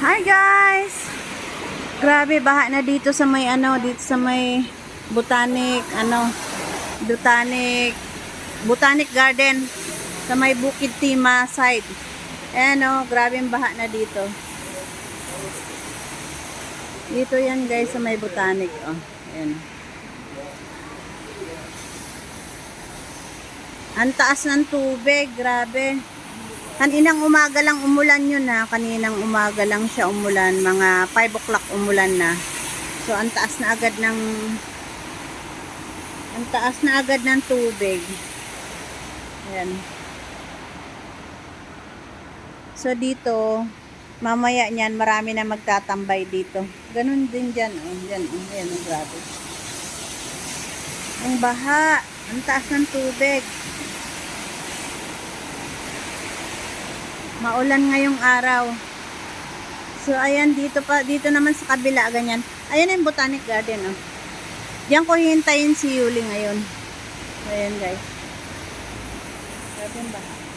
Hi guys! Grabe, baha na dito sa may ano, dito sa may botanic, ano, botanic, botanic garden sa may Bukid Tima side. Ayan o, grabe yung baha na dito. Dito yan guys sa may botanic. Oh, ayan. Ang taas ng tubig, grabe. Kaninang umaga lang umulan yun ha. Kaninang umaga lang siya umulan. Mga 5 o'clock umulan na. So, ang taas na agad ng ang taas na agad ng tubig. Ayan. So, dito, mamaya niyan, marami na magtatambay dito. Ganun din dyan. Oh, dyan, oh, ayan, oh, grabe. Ang baha. Ang taas ng tubig. Maulan ngayong araw. So, ayan, dito pa, dito naman sa kabila, ganyan. Ayan yung Botanic Garden, oh. Diyan ko hintayin si Yuli ngayon. Ayan, guys. Yung baha.